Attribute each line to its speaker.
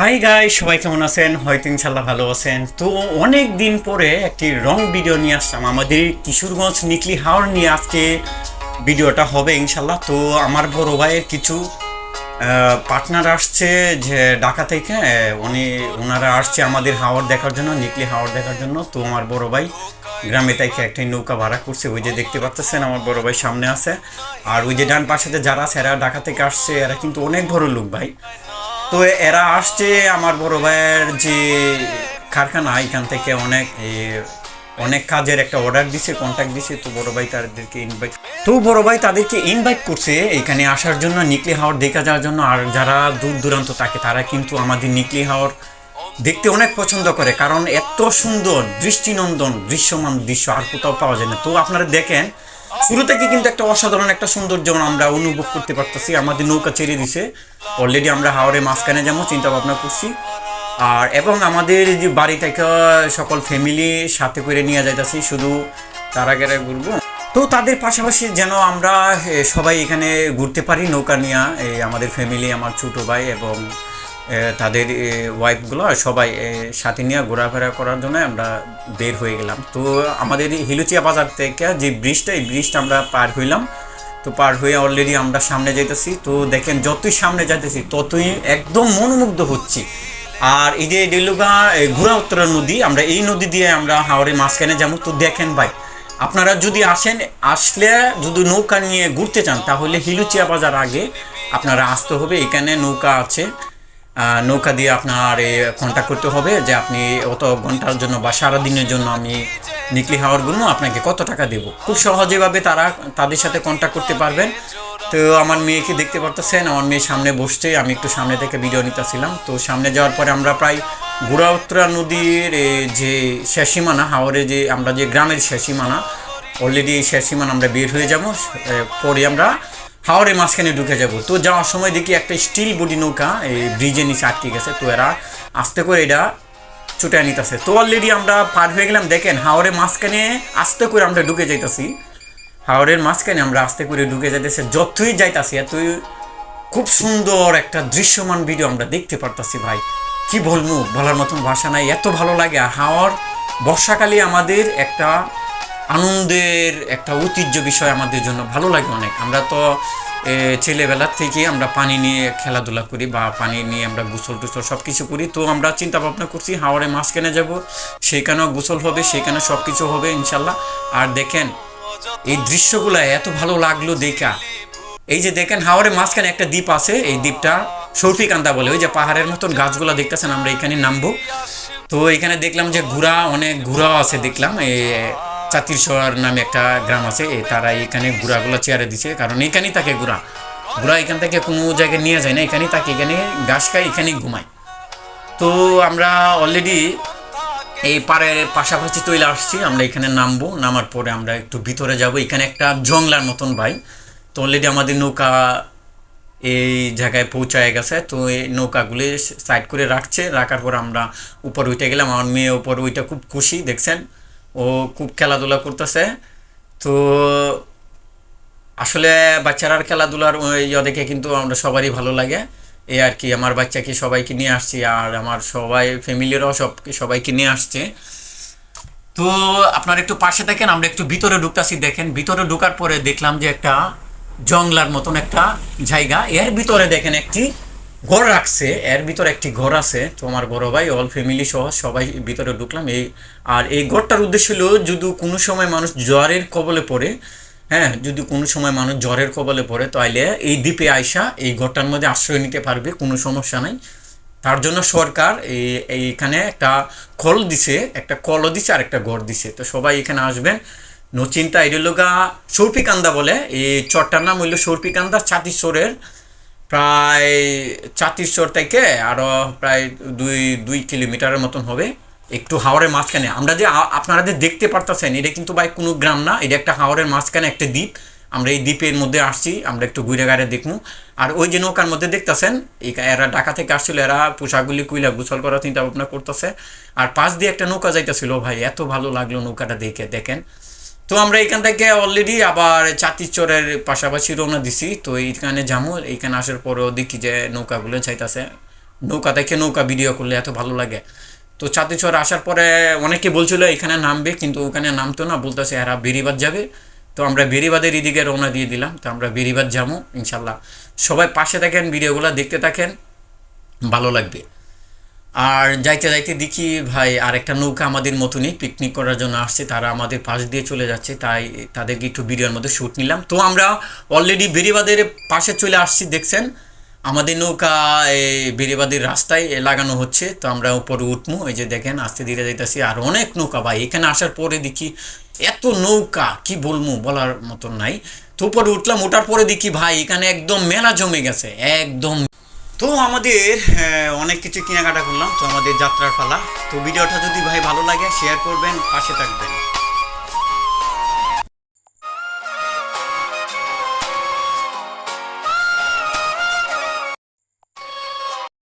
Speaker 1: High গাই সবাই কেমন আছেন? হয়তো ইনশাল্লাহ ভালো আছেন। তো অনেক দিন পরে একটি রং ভিডিও নিয়ে আসলাম। আমাদের কিশোরগঞ্জ নিকলি হাওড় নিয়ে আজকে ভিডিওটা হবে ইনশাল্লাহ তো আমার বড় ভাইয়ের কিছু পার্টনার আসছে যে ঢাকা থেকে। উনি ওনারা আসছে আমাদের হাওড় দেখার জন্য, নিকলি হাওড় দেখার জন্য। তো আমার বড় ভাই গ্রামে থেকে একটা নৌকা ভাড়া করছে। ওই যে দেখতে পাচ্ছেন, আমার বড় ভাই সামনে আছে। আর ওই যে ডান পাশেতে যারা আছে, এরা ঢাকা থেকে আসছে। এরা কিন্তু অনেক বড় লোক ভাই। তো এরা আসছে আমার বড় ভাইয়ের যে কারখানা, এখান থেকে অনেক অনেক কাজের একটা অর্ডার দিছে কন্ট্যাক্ট দিছে, তো বড় ভাই তাদেরকে ইনভাইট তো বড় ভাই তাদেরকে ইনভাইট করছে এখানে আসার জন্য, নিকলি হাওয়ার দেখা যাওয়ার জন্য, আর যারা দূর দূরান্ত থাকে তারা কিন্তু আমাদের নিকলি হাওয়ার দেখতে অনেক পছন্দ করে, কারণ এত সুন্দর দৃষ্টিনন্দন, দৃশ্যমান দৃশ্য, আর কোথাও পাওয়া যায় না। তো আপনারা দেখেন শুরু থেকে কিন্তু একটা অসাধারণ একটা সৌন্দর্য আমরা অনুভব করতে পারতেছি, আমাদের নৌকা ছেড়ে দিছে। অলরেডি আমরা হাওড়ে মাঝখানে যাব চিন্তা ভাবনা করছি। আর এবং আমাদের যে বাড়ি থেকে সকল ফ্যামিলি সাথে করে নিয়ে যাইতেছি, শুধু তারা আগে ঘুরবো। তো তাদের পাশাপাশি যেন আমরা সবাই এখানে ঘুরতে পারি নৌকা নিয়ে আমাদের ফ্যামিলি আমার ছোটো ভাই এবং তাদের ওয়াইফগুলো সবাই সাথে নিয়ে ঘোরাফেরা করার জন্য আমরা বের হয়ে গেলাম। তো আমাদের হিলুচিয়া বাজার থেকে যে ব্রিজটা এই ব্রিজটা আমরা পার হইলাম। তো পার হয়ে অলরেডি আমরা সামনে যাইতেছি। তো দেখেন, যতই সামনে যাইতেছি, ততই একদম মনোমুগ্ধ হচ্ছি। আর এই যে ডেলুগা ঘোড়া উত্তরা নদী, আমরা এই নদী দিয়ে আমরা হাওড়ের মাঝখানে যাব। তো দেখেন ভাই, আপনারা যদি আসেন, আসলে যদি নৌকা নিয়ে ঘুরতে চান, তাহলে হিলুচিয়া বাজার আগে আপনারা আসতে হবে। এখানে নৌকা আছে। নৌকা দিয়ে আপনার কন্ট্যাক্ট করতে হবে যে আপনি অত ঘণ্টার জন্য বা সারাদিনের জন্য আমি নিকলি হাওয়ার জন্য আপনাকে কত টাকা দেব। খুব সহজেভাবে তারা তাদের সাথে কন্ট্যাক্ট করতে পারবেন। তো আমার মেয়েকে দেখতে পারতেছেন, আমার মেয়ে সামনে বসছে, আমি একটু সামনে থেকে ভিডিও নিতেছিলাম। তো সামনে যাওয়ার পরে আমরা প্রায় গুড়াউত্তরা নদীর যে শেষ সীমানা হাওড়ে যে আমরা যে গ্রামের শেষ অলরেডি এই শেষ আমরা বের হয়ে যাব। পরে আমরা হাওড়ে মাঝখানে ঢুকে যাব। তো যাওয়ার সময় দেখি একটা স্টিল বডি নৌকা, এই ব্রিজের নিচে আটকে গেছে। তো এরা আস্তে করে এটা ছুটে নিতেছে। তো অলরেডি আমরা পার হয়ে গেলাম, দেখেন হাওড়ে মাঝখানে আস্তে করে আমরা ঢুকে যাইতাছি। হাওড়ের মাঝখানে আমরা আস্তে করে ঢুকে যাইতেছি, যতই যাইতাছি, এতই খুব সুন্দর একটা দৃশ্যমান ভিডিও আমরা দেখতে পারতাছি ভাই। কি বলব, বলার মতন ভাষা নাই, এত ভালো লাগে। আর হাওয়ার বর্ষাকালে আমাদের একটা আনন্দের একটা ঐতিহ্য বিষয় আমাদের জন্য ভালো লাগে অনেক। আমরা তো ছেলেবেলার থেকে আমরা পানি নিয়ে খেলাধুলা করি বা পানি নিয়ে আমরা গোসল টুসল সব কিছু করি। তো আমরা চিন্তা ভাবনা করছি হাওড়ে মাঝখানে যাব, সেখানেও গোসল হবে সেখানে সব কিছু হবে ইনশাল্লাহ। আর দেখেন, এই দৃশ্যগুলো এত ভালো লাগল দেখা। এই যে দেখেন হাওড়ের মাঝখানে একটা দ্বীপ আছে, এই দ্বীপটা সৌফিকান্দা বলে, ওই যে পাহাড়ের মতন গাছগুলো দেখতেছেন, আমরা এখানে নামবো। তো এখানে দেখলাম যে ঘোড়া, অনেক ঘোড়াও আছে দেখলাম চাতিরশোয়ার নামে একটা গ্রাম আছে তারা এখানে ঘোড়াগুলো চেয়ারে দিছে, কারণ এখানেই থাকে ঘোড়া ঘোড়া এখান থেকে কোনো জায়গায় নিয়ে যায় না, এখানেই থাকে, এখানে ঘাস খায়, এখানেই ঘুমায়। তো আমরা অলরেডি এই পাড়ের পাশাপাশি তৈলে আসছি, আমরা এখানে নামবো, নামার পরে আমরা একটু ভিতরে যাব, এখানে একটা জংলার মতন ভাই। তো অলরেডি আমাদের নৌকা এই জায়গায় পৌঁছায় গেছে, তো এই নৌকাগুলি সাইড করে রাখছে, রাখার পর আমরা উপর উঠে গেলাম, আমার মেয়ে উপর ওইটা খুব খুশি, দেখছেন? ও খুব খেলাধুলা করতেছে। তো আসলে বাচ্চারার খেলাধুলার ইয়ে দেখে কিন্তু আমরা সবারই ভালো লাগে। এই আর কি, আমার বাচ্চাকে সবাইকে নিয়ে আসছি আর আমার সবাই, ফ্যামিলিরাও সব সবাইকে নিয়ে আসছে। তো আপনার একটু পাশে দেখেন, আমরা একটু ভিতরে ঢুকতেছি, দেখেন। ভিতরে ঢোকার পরে দেখলাম যে একটা জংলার মতন একটা জায়গা। এর ভিতরে দেখেন একটি ঘর রাখছে, এর ভিতরে একটি ঘর আছে তোমার বড় ভাই অল ফ্যামিলি সহ সবাই ভিতরে ঢুকলাম। এই, আর এই ঘরটার উদ্দেশ্য হলো, যদি কোনো সময় মানুষ জ্বরের কবলে পড়ে হ্যাঁ যদি কোনো সময় মানুষ জ্বরের কবলে পড়ে তাহলে এই দ্বীপে আয়সা এই ঘরটার মধ্যে আশ্রয় নিতে পারবে, কোনো সমস্যা নাই। তার জন্য সরকার এই এইখানে একটা কল দিছে, একটা কলও দিছে, আর একটা ঘর দিছে। তো সবাই এখানে আসবেন। নচিন্তা এডিলোগা সৌরপিকান্দা বলে, এই চরটার নাম হইল সৌরপিকান্দা ছাতিশ্বরের প্রায় ছাতিশ্বর থেকে আরও প্রায় দুই দুই কিলোমিটারের মতন হবে। একটু হাওড়ের মাঝখানে। আমরা যে আপনারা যে দেখতে পারতেছেন, এটা কিন্তু ভাই কোনো গ্রাম না। এটা একটা হাওড়ের মাঝখানে একটা দ্বীপ। আমরা এই দ্বীপের মধ্যে আসছি। আমরা একটু ঘুরে গাড়ে দেখব। আর ওই যে নৌকার মধ্যে দেখতেছেন এরা ঢাকা থেকে আসছিল, এরা পোশাকগুলি কুইলা গুছল করার চিন্তা ভাবনা করতেছে। আর পাশ দিয়ে একটা নৌকা যাইতেছিল, ভাই। এত ভালো লাগল নৌকাটা দেখে, দেখেন। তো আমরা এখান থেকে অলরেডি আবার চাতিচরের পাশাপাশি রওনা দিছি। তো এইখানে যাব এইখানে আসার পরেও দেখি যে নৌকাগুলো চাইতেছে। নৌকা থেকে নৌকা ভিডিও করলে এত ভালো লাগে। তো চাঁদিচর আসার পরে অনেকে বলছিল এখানে নামবে, কিন্তু ওখানে নামতো না, বলতেছে এরা বেরিবাদ যাবে। তো আমরা বেরিবাদের এদিকে রওনা দিয়ে দিলাম। তো আমরা বেরিবাদ যাব ইনশাল্লাহ সবাই পাশে থাকেন ভিডিওগুলো দেখতে থাকেন, ভালো লাগবে। আর যাইতে যাইতে দেখি, ভাই, আরেকটা নৌকা আমাদের মতনই পিকনিক করার জন্য আসছে। তারা আমাদের পাশ দিয়ে চলে যাচ্ছে, তাই তাদেরকে একটু ভিডিওর মধ্যে শ্যুট নিলাম। তো আমরা অলরেডি বেরিবাদের পাশে চলে আসছি, দেখছেন? আমাদের নৌকা বেরিবাদের রাস্তায় লাগানো হচ্ছে। তো আমরা উপরে উঠবো এই যে দেখেন, আস্তে ধীরে যাইতেছি, আর অনেক নৌকা, ভাই, এখানে আসার পরে দেখি এত নৌকা, কি বলব বলার মতন নাই। তো উপরে উঠলাম ওঠার পরে দেখি, ভাই, এখানে একদম মেলা জমে গেছে, একদম তো আমাদের অনেক কিছু কেনাকাটা করলাম, তো আমাদের যাত্রার পালা। তো ভিডিওটা যদি ভাই ভালো লাগে শেয়ার করবেন, পাশে থাকবেন।